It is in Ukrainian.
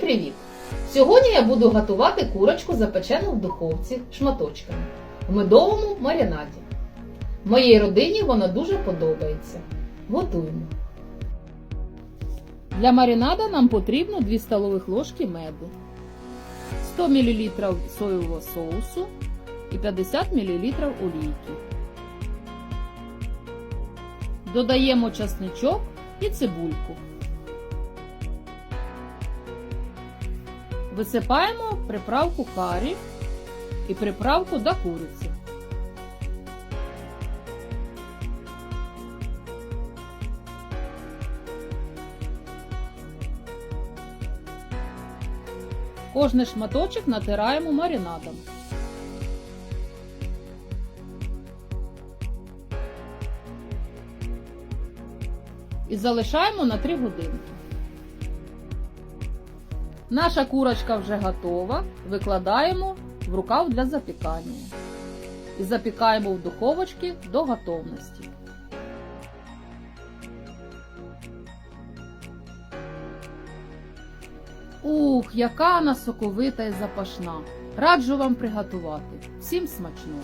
привіт! Сьогодні я буду готувати курочку запечену в духовці шматочками в медовому маринаді. Моїй родині вона дуже подобається. Готуємо. Для маринада нам потрібно 2 столових ложки меду, 100 мл соєвого соусу і 50 мл олійки. Додаємо часничок і цибульку. Висипаємо приправку карі і приправку до куриці. Кожний шматочок натираємо маринадом. І залишаємо на 3 годинки. Наша курочка вже готова. Викладаємо в рукав для запікання. І запікаємо в духовочці до готовності. Ух, яка вона соковита і запашна! Раджу вам приготувати. Всім смачного!